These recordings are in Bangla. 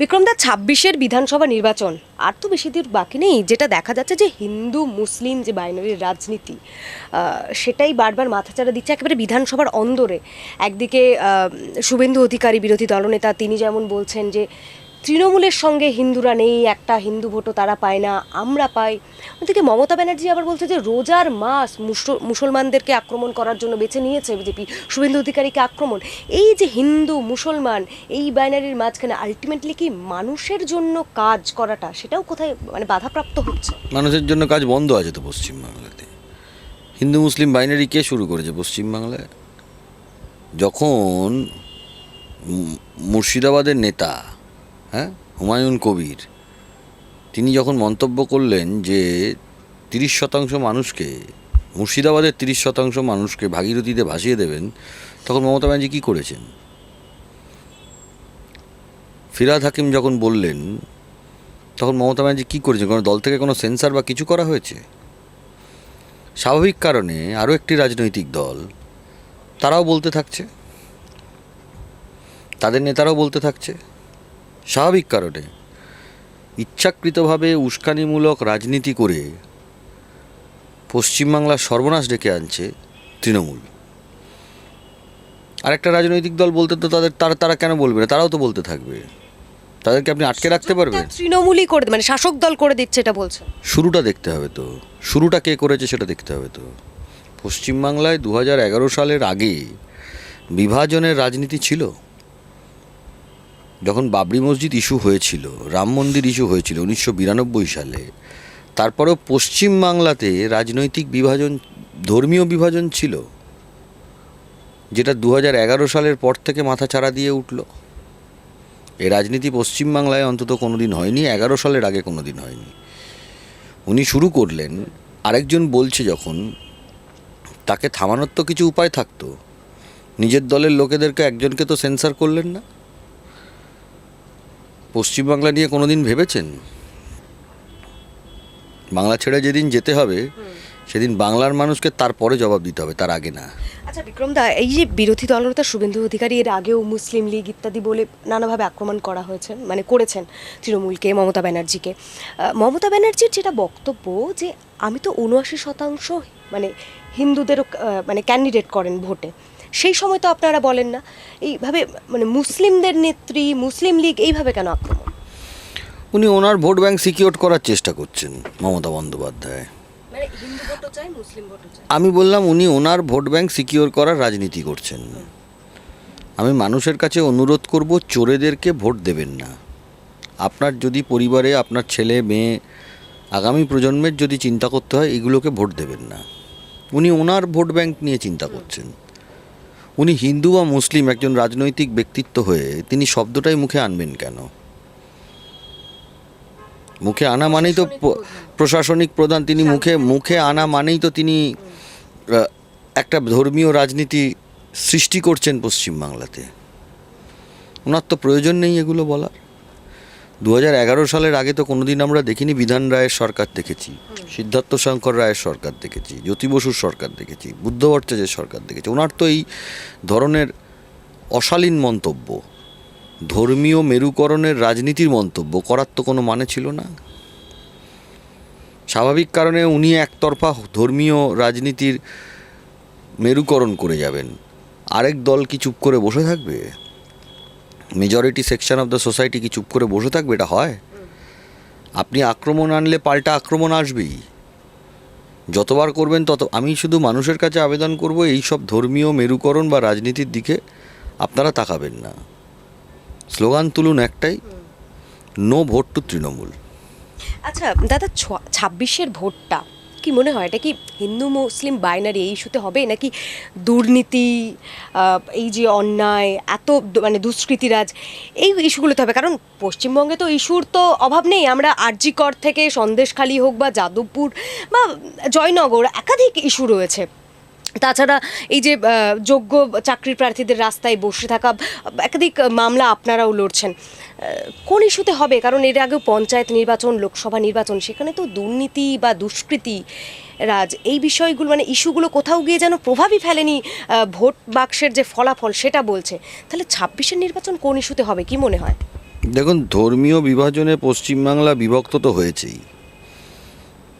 বিক্রমদা ছাব্বিশের বিধানসভা নির্বাচন। আর তো বেশি দূর বাকি নেই, যেটা দেখা যাচ্ছে যে হিন্দু, মুসলিম যে বাইনারির রাজনীতি সেটাই বারবার মাথাচাড়া দিচ্ছে একেবারে বিধানসভার অন্দরে। একদিকে শুভেন্দু অধিকারী বিরোধী দলনেতা, তিনি যেমন বলছেন যে তৃণমূলের সঙ্গে হিন্দুরা নেই, একটা হিন্দু ভোটও তারা পায় না, আমরা পাই। ওদিকে মমতা ব্যানার্জি আবার বলছে যে রোজার মাস মুসল- মুসলমানদেরকে আক্রমণ করার জন্য বেছে নিয়েছে বিজেপি, শুভেন্দু অধিকারীকে আক্রমণ। এই যে হিন্দু, মুসলমান, এই বাইনারির মাঝখানে আলটিমেটলি কি মানুষের জন্য কাজ করাটা, সেটাও কোথায় মানে বাধাপ্রাপ্ত হচ্ছে? মানুষের জন্য কাজ বন্ধ আছে তো পশ্চিমবাংলাতে। হিন্দু, মুসলিম বাইনারি কে শুরু করেছে পশ্চিমবাংলায়? যখন মুর্শিদাবাদের নেতা হ্যাঁ? হুমায়ুন কবির। তিনি যখন মন্তব্য করলেন যে তিরিশ শতাংশ মানুষকে, মুর্শিদাবাদের তিরিশ শতাংশ মানুষকে ভাগীরথীতে ভাসিয়ে দেবেন, তখন মমতা ব্যানার্জি কী করেছেন? ফিরাদ হাকিম যখন বললেন, তখন মমতা ব্যানার্জি কী করেছেন? কোনো দল থেকে কোনো সেন্সার বা কিছু করা হয়েছে? স্বাভাবিক কারণে আরও একটি রাজনৈতিক দল, তারাও বলতে থাকছে। তাদের নেতারাও বলতে থাকছে। স্বাভাবিক কারণে। ইচ্ছাকৃতভাবে উস্কানিমূলক রাজনীতি করে পশ্চিমবাংলার সর্বনাশ ডেকে আনছে তৃণমূল। আরেকটা রাজনৈতিক দল বলতে তো তাদের তারা তারা কেন বলবে না? তারাও তো বলতে থাকবে। তাদেরকে আপনি আটকে রাখতে পারবেন? তৃণমূলই করে মানে শাসক দল করে দিচ্ছে এটা বলছে। শুরুটা দেখতে হবে তো। শুরুটা কে করেছে সেটা দেখতে হবে তো। পশ্চিমবাংলায় দু হাজার এগারো সালের আগে বিভাজনের রাজনীতি ছিল। যখন বাবরি মসজিদ ইস্যু হয়েছিল, রাম মন্দির ইস্যু হয়েছিল উনিশশো বিরানব্বই সালে, তারপরেও পশ্চিমবাংলাতে রাজনৈতিক বিভাজন, ধর্মীয় বিভাজন ছিল, যেটা দু হাজার এগারো সালের পর থেকে মাথা চাড়া দিয়ে উঠল। এ রাজনীতি পশ্চিমবাংলায় অন্তত কোনোদিন হয়নি, এগারো সালের আগে কোনোদিন হয়নি। উনি শুরু করলেন, আরেকজন বলছে যখন, তাকে থামানোর তো কিছু উপায় থাকতো। নিজের দলের লোকেদেরকে একজনকে তো সেন্সার করলেন না। পশ্চিমবাংলা নিয়ে কোনোদিন ভেবেছেন? বাংলা ছেড়ে যেদিন যেতে হবে সেদিন বাংলার মানুষকে তারপরে জবাব দিতে হবে তার আগে না। আচ্ছা বিক্রমদা এই যে বিরোধী দলনেতা শুভেন্দু অধিকারী এর আগেও মুসলিম লীগ ইত্যাদি বলে নানাভাবে আক্রমণ করা হয়েছে মানে করেছেন তৃণমূলকে মমতা ব্যানার্জিকে। মমতা ব্যানার্জির যেটা বক্তব্য যে আমি তো উনআশি শতাংশ মানে হিন্দুদেরও মানে ক্যান্ডিডেট করেন ভোটে। সেই সময় তো আপনারা বলেন না। এইভাবে মানে মুসলিমদের নেত্রী মুসলিম লীগ এইভাবে কেন আক্রমণ? উনি ওনার ভোট ব্যাংক সিকিউর করার চেষ্টা করছেন মমতা বন্দ্যোপাধ্যায়। মানে আমি বললাম উনি ওনার ভোট ব্যাংক সিকিওর করার রাজনীতি করছেন। আমি মানুষের কাছে অনুরোধ করব চোরেদেরকে ভোট দেবেন না। আপনার যদি পরিবারে আপনার ছেলে মেয়ে আগামী প্রজন্মের যদি চিন্তা করতে হয় এগুলোকে ভোট দেবেন না। উনি ওনার ভোট ব্যাংক নিয়ে চিন্তা করছেন। উনি হিন্দু বা মুসলিম একজন রাজনৈতিক ব্যক্তিত্ব হয়ে তিনি শব্দটাই মুখে আনবেন কেন? মুখে আনা মানেই তো প্রশাসনিক প্রধান। তিনি মুখে মুখে আনা মানেই তো তিনি একটা ধর্মীয় রাজনীতি সৃষ্টি করছেন পশ্চিমবাংলাতে। ওনার তো প্রয়োজন নেই এগুলো বলার। দু হাজার এগারো সালের আগে তো কোনোদিন আমরা দেখিনি বিধান রায়ের সরকার দেখেছি, সিদ্ধার্থ শঙ্কর রায়ের সরকার দেখেছি, জ্যোতি বসুর সরকার দেখেছি বুদ্ধ ভট্টাচার্যের সরকার দেখেছি, ওনার তো এই ধরনের অশালীন মন্তব্য, ধর্মীয় মেরুকরণের রাজনীতির মন্তব্য করার তো কোনো মানে ছিল না। স্বাভাবিক কারণে উনি একতরফা ধর্মীয় রাজনীতির মেরুকরণ করে যাবেন। আরেক দল কি চুপ করে বসে থাকবে? Majority section of the society কি চুপ করে বসে থাকবে? এটা হয়? আপনি আক্রমণ আনলে পাল্টা আক্রমণ আসবেই। যতবার করবেন তত, আমি শুধু মানুষের কাছে আবেদন করব, এই সব ধর্মীয় মেরুকরণ বা রাজনীতির দিকে আপনারা তাকাবেন না। স্লোগান তুলুন একটাই নো ভোট টু তৃণমূল। আচ্ছা দাদা ছাব্বিশের ভোটটা কি মনে হয়? এটা কি হিন্দু, মুসলিম বাইনারি এই ইস্যুতে হবে? নাকি দুর্নীতি এই যে অন্যায়, এত মানে দুষ্কৃতিরাজ, এই ইস্যুগুলোতে হবে। কারণ পশ্চিমবঙ্গে তো ইস্যুর তো অভাব নেই। আমরা আরজিকর থেকে সন্দেশখালী হোক বা যাদবপুর বা জয়নগর একাধিক ইস্যু রয়েছে। তাছাড়া এই যে যোগ্য চাকরির প্রার্থীদের রাস্তায় বসে থাকা, একাধিক মামলা আপনারাও লড়ছেন। কোন ইস্যুতে হবে? কারণ এর আগেও পঞ্চায়েত নির্বাচন, লোকসভা নির্বাচন, সেখানে তো দুর্নীতি বা দুষ্কৃতি রাজ। এই বিষয়গুলো মানে ইস্যুগুলো কোথাও গিয়ে যেন প্রভাবই ফেলেনি ভোট বাক্সের যে ফলাফল সেটা বলছে। তাহলে ছাব্বিশের নির্বাচন কোন ইস্যুতে হবে, কি মনে হয়? দেখুন, ধর্মীয় বিভাজনে পশ্চিমবাংলা বিভক্ত তো হয়েছেই।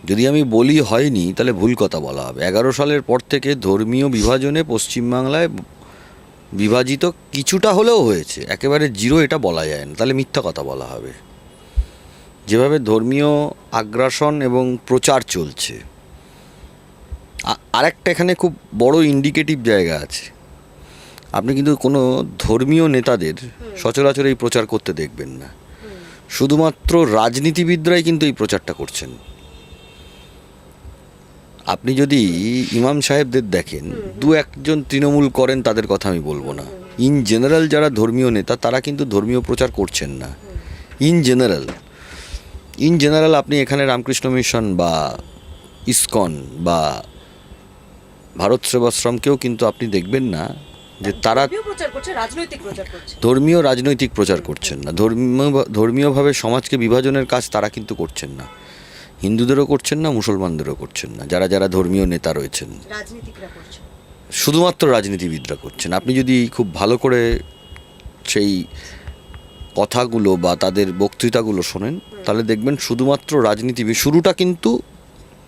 যদি আমি বলি হয়নি তাহলে ভুল কথা বলা হবে। এগারো সালের পর থেকে ধর্মীয় বিভাজনে পশ্চিমবাংলায় বিভাজিত কিছুটা হলেও হয়েছে। একেবারে জিরো এটা বলা যায় না। তাহলে মিথ্যা কথা বলা হবে। যেভাবে ধর্মীয় আগ্রাসন এবং প্রচার চলছে। আরেকটা এখানে খুব বড় ইন্ডিকেটিভ জায়গা আছে। আপনি কিন্তু কোনো ধর্মীয় নেতাদের সচরাচর এই প্রচার করতে দেখবেন না। শুধুমাত্র রাজনীতিবিদরাই কিন্তু এই প্রচারটা করছেন। আপনি যদি ইমাম সাহেবদের দেখেন দু একজন তৃণমূল করেন তাদের কথা আমি বলব না। ইন জেনারেল যারা ধর্মীয় নেতা তারা কিন্তু ধর্মীয় প্রচার করছেন না। ইন জেনারেল ইন জেনারেল আপনি এখানে রামকৃষ্ণ মিশন বা ইসকন বা ভারত সেবাশ্রমকেও কিন্তু আপনি দেখবেন না যে তারা ধর্মীয় রাজনৈতিক প্রচার করছেন না। ধর্মীয় ধর্মীয়ভাবে সমাজকে বিভাজনের কাজ তারা কিন্তু করছেন না। হিন্দুদেরও করছেন না মুসলমানদেরও করছেন না। যারা যারা ধর্মীয় নেতা রয়েছেন। শুধুমাত্র রাজনীতিবিদরা করছেন। আপনি যদি খুব ভালো করে সেই কথাগুলো বা তাদের বক্তৃতাগুলো শোনেন তাহলে দেখবেন শুধুমাত্র রাজনীতিবিদ শুরুটা কিন্তু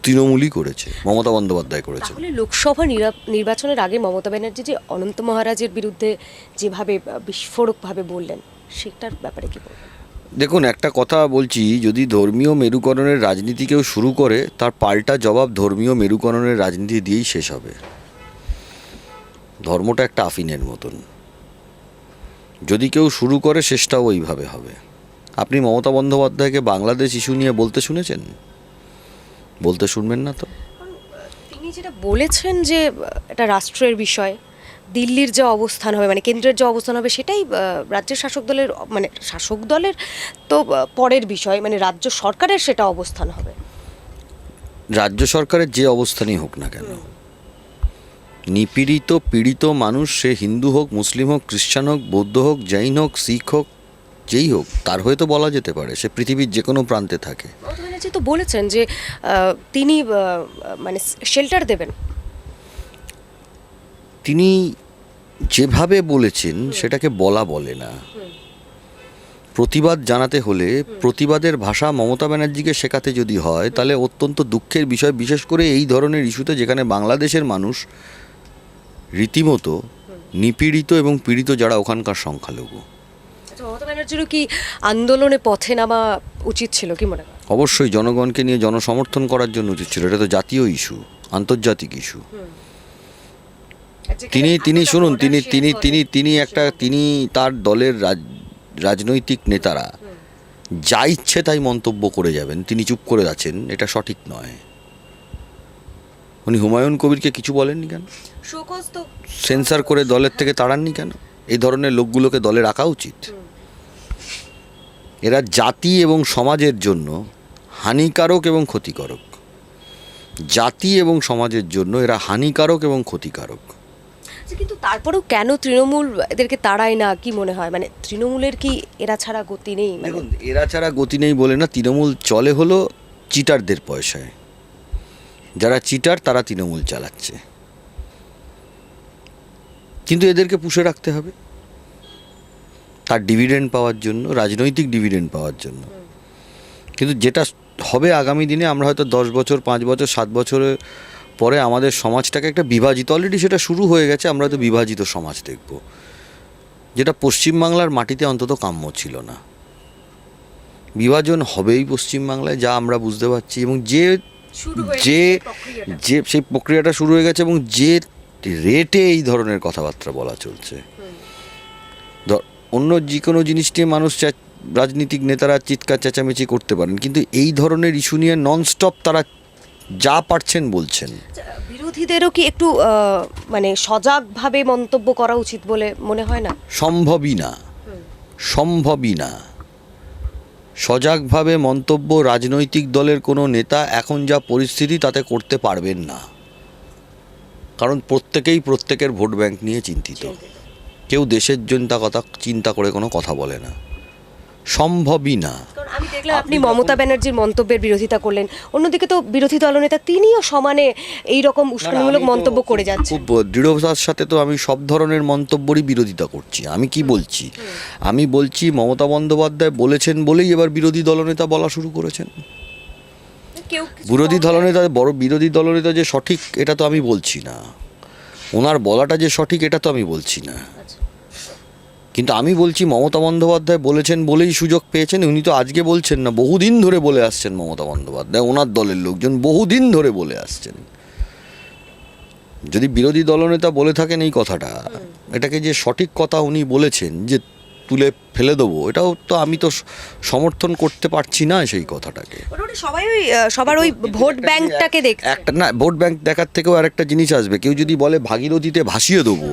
তৃণমূলই করেছে মমতা বন্দ্যোপাধ্যায় করেছে লোকসভা নিরা- নির্বাচনের আগে মমতা ব্যানার্জি যে অনন্ত মহারাজের বিরুদ্ধে যেভাবে বিস্ফোরকভাবে বললেন সেটার ব্যাপারে কি বলবেন? দেখুন, একটা কথা বলছি, যদি ধর্মীয় মেরুকরণের রাজনীতি কেউ শুরু করে, তার পাল্টা জবাব ধর্মীয় মেরুকরণের রাজনীতি দিয়েই শেষ হবে। ধর্মটা একটা আফিনের মতন। যদি কেউ শুরু করে, শেষটাও ওইভাবে হবে। আপনি মমতা বন্দ্যোপাধ্যায়কে বাংলাদেশ ইস্যু নিয়ে বলতে শুনেছেন? বলতে শুনবেন না তো? তিনি যেটা বলেছেন যে এটা রাষ্ট্রের বিষয় দিল্লির যে অবস্থান হবে মানে কেন্দ্রের যে অবস্থান হবে সেটাই রাজ্যের শাসক দলের মানে শাসক দলের তো পরের বিষয় মানে রাজ্য সরকারের সেটা অবস্থান হবে। রাজ্য সরকারের যে অবস্থানই হোক না কেন নিপীড়িত পীড়িত মানুষ সে হিন্দু হোক মুসলিম হোক খ্রিস্টান হোক বৌদ্ধ হোক জৈন হোক শিখ হোক যেই হোক তার হয়তো বলা যেতে পারে সে পৃথিবীর যে কোনো প্রান্তে থাকে। তো বলেছেন যে তিনি মানে শেল্টার দেবেন। তিনি যেভাবে বলেছেন সেটাকে বলা বলে না। প্রতিবাদ জানাতে হলে প্রতিবাদের ভাষা মমতা ব্যানার্জিকে শেখাতে যদি হয় তাহলে অত্যন্ত দুঃখের বিষয় বিশেষ করে এই ধরনের ইস্যুতে যেখানে বাংলাদেশের মানুষ রীতিমতো নিপীড়িত এবং পীড়িত যারা ওখানকার সংখ্যালঘু। আচ্ছা মমতা ব্যানার্জিরও কি আন্দোলনে পথে নামা উচিত ছিল কি মনে অবশ্যই জনগণকে নিয়ে জনসমর্থন করার জন্য উচিত ছিল এটা তো জাতীয় ইস্যু আন্তর্জাতিক ইস্যু। তিনি তিনি শুনুন তিনি তিনি তিনি তিনি একটা তিনি তার দলের রাজ- রাজনৈতিক নেতারা। যা ইচ্ছে তাই মন্তব্য করে যাবেন। তিনি চুপ করে আছেন এটা সঠিক নয়। উনি হুমায়ুন কবিরকে কিছু বলেননি কেন? সেন্সার করে দলের থেকে তাড়াননি কেন? এই ধরনের লোকগুলোকে দলে রাখা উচিত। এরা জাতি এবং সমাজের জন্য হানিকারক এবং ক্ষতিকারক। জাতি এবং সমাজের জন্য এরা হানিকারক এবং ক্ষতিকারক। কিন্তু তারপরেও কেন তৃণমূল এদেরকে তাড়ায় না? কি মনে হয়? মানে তৃণমূলের কি এরা ছাড়া গতি নেই? মানে দেখুন এরা ছাড়া গতি নেই বলে না তৃণমূল চলে হলো চিটারদের পয়সায়। যারা চিটার তারা তৃণমূল চালাচ্ছে। কিন্তু এদেরকে পুষে রাখতে হবে। তার ডিভিডেন্ড পাওয়ার জন্য রাজনৈতিক ডিভিডেন্ড পাওয়ার জন্য। কিন্তু যেটা হবে আগামী দিনে আমরা হয়তো দশ বছর পাঁচ বছর সাত বছরের পরে আমাদের সমাজটাকে একটা বিভাজিত অলরেডি সেটা শুরু হয়ে গেছে আমরা তো বিভাজিত সমাজ দেখব। যেটা পশ্চিমবাংলার মাটিতে অন্তত কাম্য ছিল না। বিভাজন হবেই পশ্চিমবাংলায় যা আমরা বুঝতে পারছি এবং যে যে যে সেই প্রক্রিয়াটা শুরু হয়ে গেছে এবং যে রেটে এই ধরনের কথাবার্তা বলা চলছে। ধর অন্য যে কোনো জিনিস নিয়ে মানুষ রাজনীতিক নেতারা চিৎকার চেঁচামেচি করতে পারেন কিন্তু এই ধরনের ইস্যু নিয়ে ননস্টপ তারা যা পারছেন বলছেন। আচ্ছা, বিরোধীদেরও কি একটু মানে সজাগভাবে মন্তব্য করা উচিত বলে মনে হয় না? সম্ভবই না। সম্ভবই না। সজাগভাবে মন্তব্য রাজনৈতিক দলের কোনো নেতা এখন যা পরিস্থিতি তাতে করতে পারবেন না। কারণ প্রত্যেকেই প্রত্যেকের ভোট ব্যাংক নিয়ে চিন্তিত। কেউ দেশের জন্য কথা চিন্তা করে কোনো কথা বলে না। সম্ভবই না। আমি দেখলাম আপনি মমতা ব্যানার্জির মন্তব্যের বিরোধিতা করলেন অন্যদিকে তো বিরোধী দলনেতা তিনিও সমানে এই রকম উস্কানিমূলক মন্তব্য করে যাচ্ছেন। খুব দৃঢ়তার সাথে তো আমি সব ধরনের মন্তব্যরই বিরোধিতা করছি। আমি কি বলছি? আমি বলছি মমতা বন্দ্যোপাধ্যায় বলেছেন বলেই এবার বিরোধী দলনেতা বলা শুরু করেছেন। বিরোধী দলনেতা বড় বিরোধী দলনেতা যে সঠিক এটা তো আমি বলছি না। ওনার বলাটা যে সঠিক এটা তো আমি বলছি না। আচ্ছা। কিন্তু আমি বলছি, মমতা বন্দ্যোপাধ্যায় বলেছেন বলেই সুযোগ পেয়েছেন, উনি তো আজকে বলছেন না, বহুদিন ধরে বলে আসছেন মমতা বন্দ্যোপাধ্যায়, ওনার দলের লোকজন বহুদিন ধরে বলে আসছেন। যদি বিরোধী দলনেতা বলে থাকেন এই কথাটা, এটাকে যে সঠিক কথা উনি বলেছেন যে তুলে ফেলে দেবো এটাও তো আমি তো সমর্থন করতে পারছি না সেই কথাটাকে। সবাই ওই সবার ওই ভোট ব্যাংকটাকে দেখ একটা না ভোট ব্যাংক দেখার থেকেও আরেকটা জিনিস আসবে কেউ যদি বলে ভাগীরথীতে ভাসিয়ে দেবো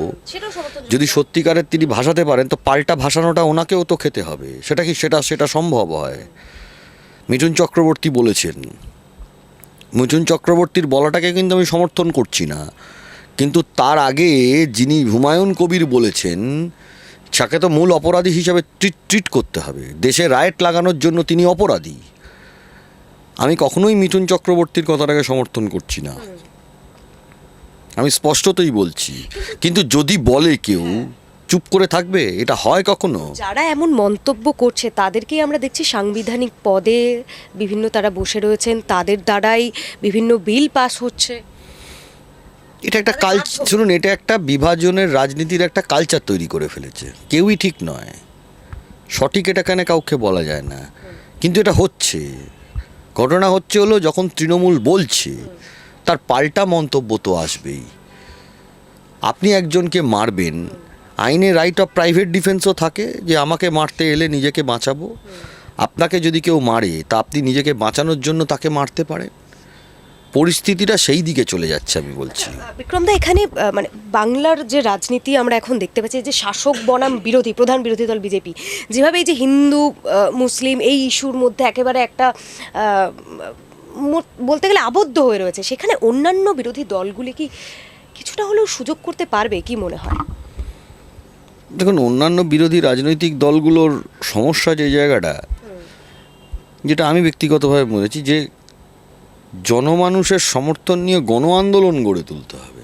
যদি সত্যিকারের তিনি ভাসাতে পারেন তো পাল্টা ভাসানোটা ওনাকেও তো খেতে হবে সেটা কি সেটা সেটা সম্ভব হয়? মিঠুন চক্রবর্তী বলেছেন মিঠুন চক্রবর্তীর বলাটাকে কিন্তু আমি সমর্থন করছি না কিন্তু তার আগে যিনি হুমায়ুন কবির বলেছেন তাকে তো মূল অপরাধী হিসাবে ট্রিট ট্রিট করতে হবে। দেশে রায়েট লাগানোর জন্য তিনি অপরাধী। আমি কখনোই মিঠুন চক্রবর্তীর কথাটাকে সমর্থন করছি না। আমি স্পষ্টতই বলছি, কিন্তু যদি বলে কেউ, চুপ করে থাকবে, এটা হয় কখনো? যারা এমন মন্তব্য করছে, তাদেরকেই আমরা দেখছি সাংবিধানিক পদে বিভিন্ন তারা বসে রয়েছেন, তাদের দ্বারাই বিভিন্ন বিল পাস হচ্ছে। এটা একটা কাল শুনুন এটা একটা বিভাজনের রাজনীতির একটা কালচার তৈরি করে ফেলেছে। কেউই ঠিক নয়। সঠিক এটা কেন কাউকে বলা যায় না? কিন্তু এটা হচ্ছে। ঘটনা হচ্ছে হলো যখন তৃণমূল বলছে তার পাল্টা মন্তব্য তো আসবেই। আপনি একজনকে মারবেন আইনে রাইট অফ প্রাইভেট ডিফেন্সও থাকে যে আমাকে মারতে এলে নিজেকে বাঁচাবো। আপনাকে যদি কেউ মারে তা আপনি নিজেকে বাঁচানোর জন্য তাকে মারতে পারেন। পরিস্থিতিটা সেই দিকে চলে যাচ্ছে আমি বলছি। বিক্রমদা এখানে মানে বাংলার যে রাজনীতি আমরা এখন দেখতে পাচ্ছি যে শাসক বনাম বিরোধী প্রধান বিরোধী দল বিজেপি যেভাবে এই যে হিন্দু মুসলিম এই ইস্যুর মধ্যে একেবারে একটা বলতে গেলে আবদ্ধ হয়ে রয়েছে সেখানে অন্যান্য বিরোধী দলগুলি কি কিছুটা হলেও সুযোগ করতে পারবে কি মনে হয়? দেখুন অন্যান্য বিরোধী রাজনৈতিক দলগুলোর সমস্যা যে জায়গাটা যেটা আমি ব্যক্তিগতভাবে বলেছি যে জনমানুষের সমর্থন নিয়ে গণ আন্দোলন গড়ে তুলতে হবে।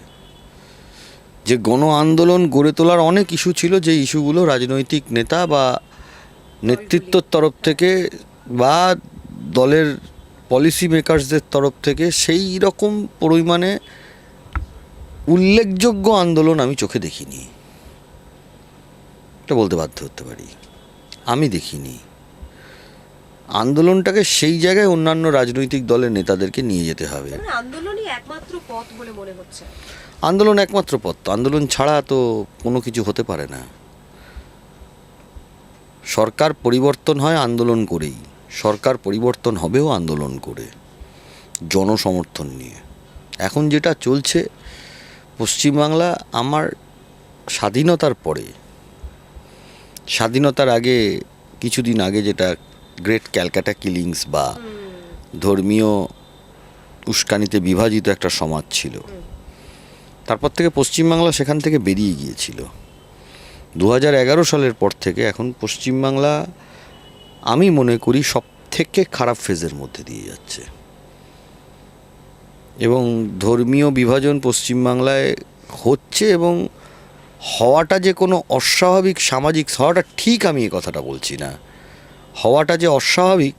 যে গণ আন্দোলন গড়ে তোলার অনেক ইস্যু ছিল, যে ইস্যুগুলো রাজনৈতিক নেতা বা নেতৃত্বর তরফ থেকে বা দলের পলিসি মেকার্সদের তরফ থেকে সেই রকম পরিমাণে উল্লেখযোগ্য আন্দোলন আমি চোখে দেখিনি। এটা বলতে বাধ্য হতে পারি। আমি দেখিনি। আন্দোলনটাকে সেই জায়গায় অন্যান্য রাজনৈতিক দলের নেতাদেরকে নিয়ে যেতে হবে। আন্দোলনই একমাত্র পথ বলে মনে হচ্ছে। আন্দোলন একমাত্র পথ। আন্দোলন ছাড়া তো কোনো কিছু হতে পারে না। সরকার পরিবর্তন হয় আন্দোলন করেই। সরকার পরিবর্তন হবেও আন্দোলন করে। জনসমর্থন নিয়ে। এখন যেটা চলছে পশ্চিমবাংলা আমার স্বাধীনতার পরে স্বাধীনতার আগে কিছুদিন আগে যেটা গ্রেট ক্যালকাটা কিলিংস বা ধর্মীয় উস্কানিতে বিভাজিত একটা সমাজ ছিল। তারপর থেকে পশ্চিমবাংলা সেখান থেকে বেরিয়ে গিয়েছিল। দু হাজার এগারো সালের পর থেকে এখন পশ্চিমবাংলা আমি মনে করি সব থেকে খারাপ ফেজের মধ্যে দিয়ে যাচ্ছে। এবং ধর্মীয় বিভাজন পশ্চিমবাংলায় হচ্ছে এবং হওয়াটা যে কোনো অস্বাভাবিক সামাজিক হওয়াটা ঠিক আমি এ কথাটা বলছি না। হওয়াটা যে অস্বাভাবিক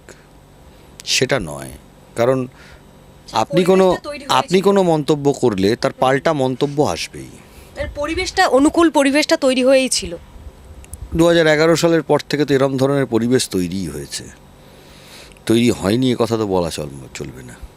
সেটা নয়। কারণ আপনি কোনো। আপনি কোনো মন্তব্য করলে তার পাল্টা মন্তব্য আসবেই। পরিবেশটা অনুকূল পরিবেশটা তৈরি হয়েই ছিল। দু হাজার এগারো সালের পর থেকে তো এরম ধরনের পরিবেশ তৈরিই হয়েছে। তৈরি হয়নি এ কথা তো বলা চল চলবে না।